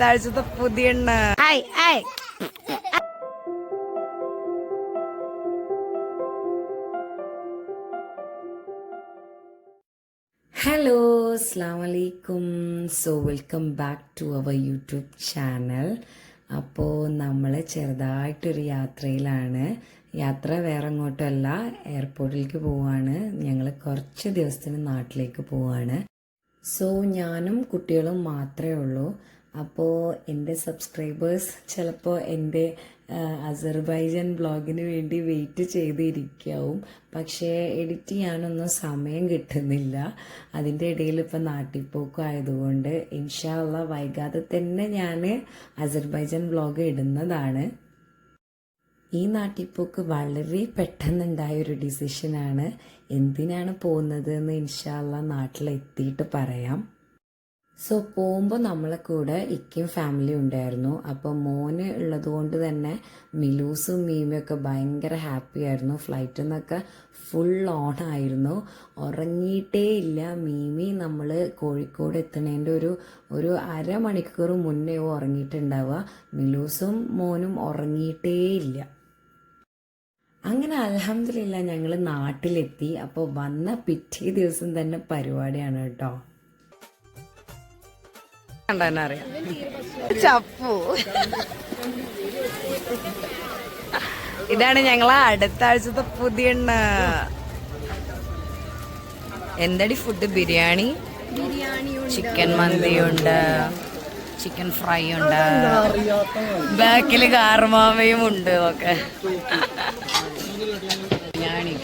അടുത്ത ആഴ്ചത്തെ പുതിയ ഹായ് ഹായ് ഹലോ അസ്സാം വലൈക്കും so welcome back to our YouTube channel അപ്പോൾ നമ്മൾ ചെറുതായിട്ടൊരു യാത്രയിലാണ്. യാത്ര വേറെ അങ്ങോട്ടല്ല എയർപോർട്ടിലേക്ക് പോവാണ്. ഞങ്ങൾ കുറച്ച് ദിവസത്തിന് നാട്ടിലേക്ക് പോവാണ്. സോ ഞാനും കുട്ടികളും മാത്രമേ ഉള്ളൂ. അപ്പോൾ എന്റെ സബ്സ്ക്രൈബേഴ്സ് ചിലപ്പോൾ എന്റെ അസർബൈജാൻ ബ്ലോഗിന് വേണ്ടി വെയിറ്റ് ചെയ്തിരിക്കാവും. പക്ഷേ എഡിറ്റ് ചെയ്യാനൊന്നും സമയം കിട്ടുന്നില്ല. അതിന്റെ ഇടയിൽ ഇപ്പം നാട്ടിപ്പോക്കും ആയതുകൊണ്ട് ഇൻഷാല്ല വൈകാതെ തന്നെ ഞാൻ അസർബൈജാൻ ബ്ലോഗ് ഇടുന്നതാണ്. ഈ നാട്ടിപ്പോക്ക് വളരെ പെട്ടെന്നുണ്ടായ ഒരു ഡിസിഷനാണ് എന്തിനാണ് പോകുന്നത് എന്ന് ഇൻഷാല്ല നാട്ടിലെത്തിയിട്ട് പറയാം. സോ പോകുമ്പോൾ നമ്മളെ കൂടെ ഇക്കയും ഫാമിലി ഉണ്ടായിരുന്നു. അപ്പോൾ മോന് ഉള്ളത് കൊണ്ട് തന്നെ മിലൂസും മീമയും ഒക്കെ ഭയങ്കര ഹാപ്പി ആയിരുന്നു. ഫ്ലൈറ്റിൽ നിന്നൊക്കെ ഫുൾ ഓൺ ആയിരുന്നു. ഉറങ്ങിയിട്ടേ ഇല്ല. മീമി നമ്മൾ കോഴിക്കോട് എത്തുന്നതിന്റെ ഒരു ഒരു അരമണിക്കൂർ മുന്നേ ഉറങ്ങിയിട്ടുണ്ടാവുക. മിലൂസും മോനും ഉറങ്ങിയിട്ടേ ഇല്ല. അങ്ങനെ അലഹമില്ല ഞങ്ങൾ നാട്ടിലെത്തി. അപ്പോൾ വന്ന പിറ്റേ ദിവസം തന്നെ പരിപാടിയാണ് കേട്ടോ. അറിയാം. ചപ്പു. ഇതാണ് ഞങ്ങളെ അടുത്ത ആഴ്ചത്തെ പുതിയ എന്തടി ഫുഡ് ബിരിയാണി? ചിക്കൻ മന്തിയുണ്ട്. ചിക്കൻ ഫ്രൈ ഉണ്ട് ബാക്കിൽ കാർമാവയും ഉണ്ട് ഒക്കെ. ബിരിയാണി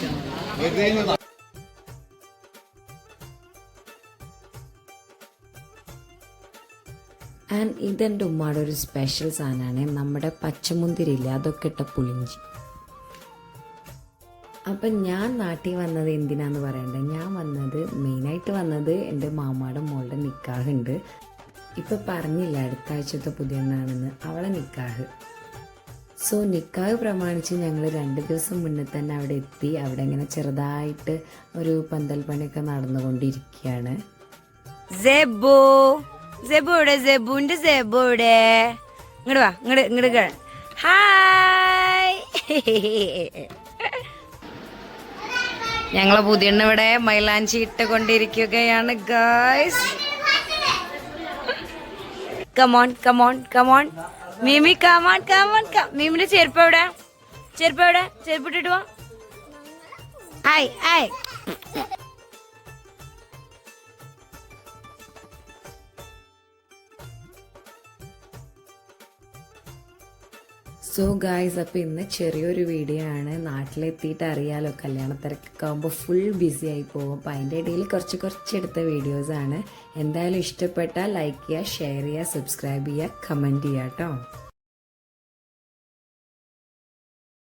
ആൻഡ് ഇതെന്റെ ഉമ്മയുടെ ഒരു സ്പെഷ്യൽ സാധനമാണ് നമ്മുടെ പച്ചമുന്തിരിയില്ലേ? അതൊക്കെ ഇട്ട പുളിഞ്ചി അപ്പം ഞാൻ നാട്ടിൽ വന്നത് എന്തിനാന്ന് പറയണ്ടേ? ഞാൻ വന്നത് മെയിനായിട്ട് വന്നത് എന്റെ മാമയുടെ മോളുടെ നിക്കാഹുണ്ട്. ഇപ്പം പറഞ്ഞില്ല അടുത്ത ആഴ്ചത്തെ പുതിയണ്ണാണെന്ന്. അവളെ നിക്കാഹ്. സോ നിക്കാഹ് പ്രമാണിച്ച് ഞങ്ങൾ രണ്ട് ദിവസം മുന്നേ തന്നെ അവിടെ എത്തി. അവിടെ ഇങ്ങനെ ചെറുതായിട്ട് ഒരു പന്തൽ പണിയൊക്കെ നടന്നുകൊണ്ടിരിക്കുകയാണ്. സെബു സെബു ഇവിടെ സെബുന്റെ സെബു ഇങ്ങോട്ട് വാ ഇങ്ങോട്ട് ഇങ്ങോട്ട് ഹായ് ഞങ്ങളെ പുതിയണ്ണ ഇവിടെ മൈലാഞ്ചി ഇട്ട് കൊണ്ടിരിക്കുകയാണ് guys come on come on come on Mimi come on come on മിമിന്റെ ചെരുപ്പ് എവിടെ? ചെരുപ്പ് എവിടെ? ചെരുപ്പ് ഇട്ടിട്ട് വാ. ഹായ് ഹായ് സോ ഗായ്സ് അപ്പോൾ ഇന്ന് ചെറിയൊരു വീഡിയോ ആണ്. നാട്ടിലെത്തിയിട്ട് അറിയാലോ കല്യാണ തിരക്കൊക്കെ ആകുമ്പോൾ ഫുൾ ബിസി ആയി പോകും. അപ്പോൾ അതിന്റെ ഇടയിൽ കുറച്ച് കുറച്ച് എടുത്ത വീഡിയോസാണ് എന്തായാലും ഇഷ്ടപ്പെട്ടാൽ ലൈക്ക് ചെയ്യുക ഷെയർ ചെയ്യുക സബ്സ്ക്രൈബ് ചെയ്യുക കമന്റ് ചെയ്യുക കേട്ടോ.